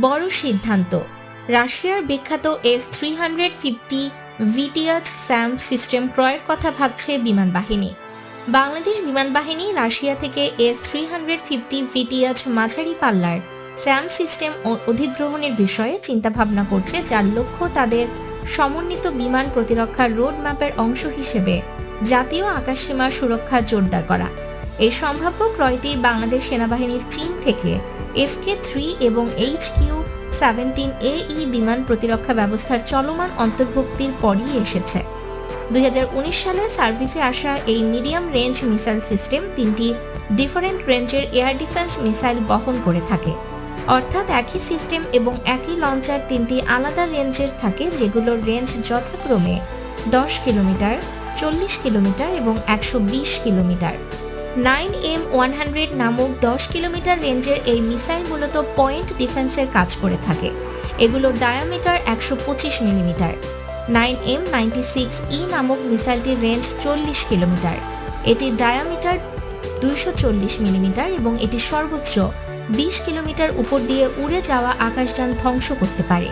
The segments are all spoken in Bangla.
বড় সিদ্ধান্ত। রাশিয়ার বিখ্যাত S three hundred fifty Vityaz SAM system ক্রয়ের কথা ভাবছে বিমান বাহিনী। বাংলাদেশ বিমান বাহিনী রাশিয়া থেকে S three hundred fifty Vityaz মাঝারি পাল্লার স্যাম সিস্টেম ও- অধিগ্রহণের বিষয়ে চিন্তাভাবনা করছে যার লক্ষ্য তাদের সমন্বিত বিমান প্রতিরক্ষার রোড ম্যাপের অংশ হিসেবে জাতীয় আকাশসীমা সুরক্ষা জোরদার করা। এই সম্ভাব্য ক্রয়টি বাংলাদেশ সেনাবাহিনীর চীন থেকে এফকে থ্রি এবং এইচ কিউ সেভেন্টিন এই বিমান প্রতিরক্ষা ব্যবস্থার চলমান অন্তর্ভুক্তির পরই এসেছে। দুই হাজার উনিশ সালে সার্ভিসে আসা এই মিডিয়াম রেঞ্জ মিসাইল সিস্টেম তিনটি ডিফারেন্ট রেঞ্জের এয়ার ডিফেন্স মিসাইল বহন করে থাকে। অর্থাৎ একই সিস্টেম এবং একই লঞ্চার তিনটি আলাদা রেঞ্জের থাকে যেগুলোর রেঞ্জ যথাক্রমে দশ কিলোমিটার, চল্লিশ কিলোমিটার এবং একশো বিশ kilometre. Nine M one hundred নামক দশ কিলোমিটার রেঞ্জের এই মিসাইল মূলত পয়েন্ট ডিফেন্সের কাজ করে থাকে। এগুলোর ডায়ামিটার একশো পঁচিশ millimetre. Nine M ninety six E নামক মিসাইলটির রেঞ্জ চল্লিশ কিলোমিটার। এটির ডায়ামিটার দুইশো চল্লিশ মিলিমিটার এবং এটি সর্বোচ্চ বিশ কিলোমিটার উপর দিয়ে উড়ে যাওয়া আকাশযান ধ্বংস করতে পারে।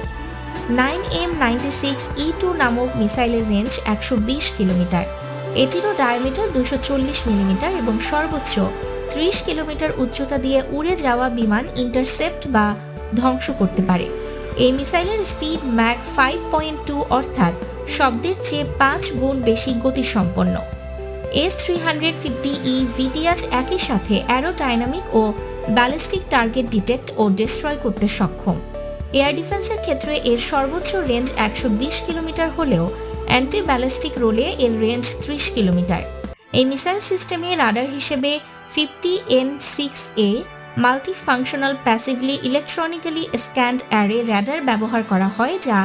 Nine M ninety six E two নামক মিসাইলের রেঞ্জ একশো বিশ কিলোমিটার। এটিরও ডায়ামিটার দুশো চল্লিশ মিলিমিটার এবং সর্বোচ্চ ত্রিশ কিলোমিটার উচ্চতা দিয়ে উড়ে যাওয়া বিমান ইন্টারসেপ্ট বা ধ্বংস করতে পারে। এই মিসাইলের speed Mach five point two অর্থাৎ শব্দের চেয়ে পাঁচ গুণ বেশি গতিসম্পন্ন। S three hundred fifty E Vityaz একই সাথে অ্যারোডাইনামিক ও ব্যালিস্টিক টার্গেট ডিটেক্ট ও ডিস্ট্রয় করতে সক্ষম। এয়ার ডিফেন্সের ক্ষেত্রে এর সর্বোচ্চ রেঞ্জ একশো বিশ কিলোমিটার হলেও অ্যান্টি ব্যালিস্টিক রোলে এর রেঞ্জ ত্রিশ কিলোমিটার এই মিসাইল সিস্টেমে রাডার হিসেবে fifty N six A multifunctional passively electronically scanned array radar ব্যবহার করা হয়, যা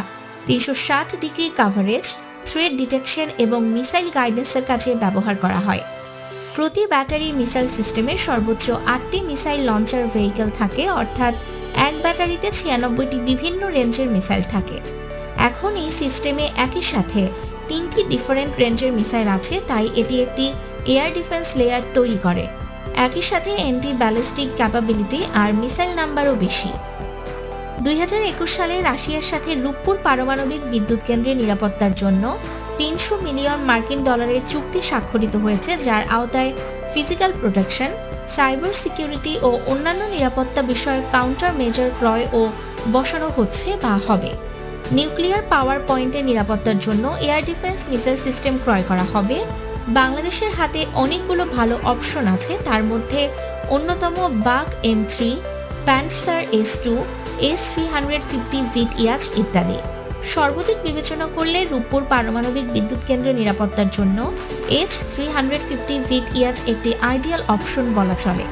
তিনশো ষাট ডিগ্রি কাভারেজ থ্রেড ডিটেকশন এবং মিসাইল গাইডেন্সের কাজে ব্যবহার করা হয়। প্রতি ব্যাটারি মিসাইল সিস্টেমে সর্বোচ্চ আটটি মিসাইল লঞ্চার ভেহিকেল থাকে, অর্থাৎ এক ব্যাটারিতে ছিয়ানব্বইটি বিভিন্ন রেঞ্জের মিসাইল থাকে। এখন এই সিস্টেমে একই সাথে তিনটি ডিফারেন্ট রেঞ্জের মিসাইল আছে, তাই এটি একটি এয়ার ডিফেন্স লেয়ার তৈরি করে। একই সাথে অ্যান্টি ব্যালিস্টিক ক্যাপাবিলিটি আর মিসাইল নাম্বারও বেশি। দুই হাজার একুশ সালে রাশিয়ার সাথে রূপপুর পারমাণবিক বিদ্যুৎ কেন্দ্রের নিরাপত্তার জন্য তিনশো মিলিয়ন মার্কিন ডলারের চুক্তি স্বাক্ষরিত হয়েছে, যার আওতায় ফিজিক্যাল প্রোটেকশন সাইবার সিকিউরিটি ও অন্যান্য নিরাপত্তা বিষয়ক কাউন্টার মেজর ক্রয় ও বসানো হচ্ছে বা হবে। নিউক্লিয়ার পাওয়ার পয়েন্টের নিরাপত্তার জন্য এয়ার ডিফেন্স মিসাইল সিস্টেম ক্রয় করা হবে। বাংলাদেশের হাতে অনেকগুলো ভালো অপশন আছে, তার মধ্যে অন্যতম Buk M three, Pantsir S two, S three hundred fifty Vityaz ইত্যাদি। সর্বাধিক বিবেচনা করলে রূপপুর পারমাণবিক বিদ্যুৎ কেন্দ্রের নিরাপত্তার জন্য এইচ থ্রি হান্ড্রেড ফিফটি ভিট ইয়াচ একটি আইডিয়াল অপশন বলা চলে।